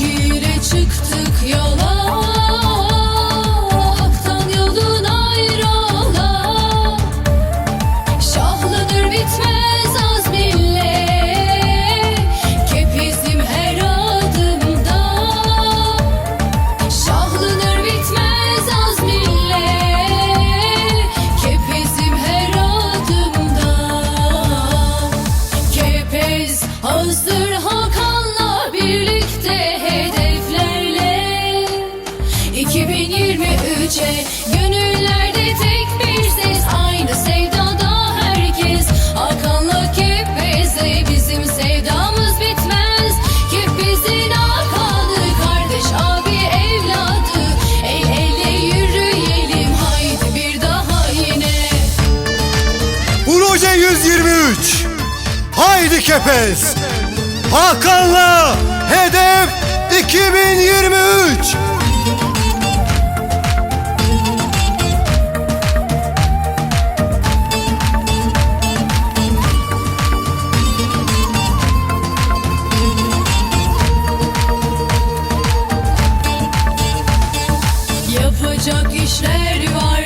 Güre çıktık yola. 2023'e gönüllerde tek bir ses. Aynı sevdada herkes. Hakan'la Kepez'e bizim sevdamız bitmez. Kepez'in Hakan'ı kardeş abi evladı. El ele yürüyelim haydi bir daha yine. Proje 123 Haydi Kepez. Hakan'la Hedef 2023 yapılacak işler var.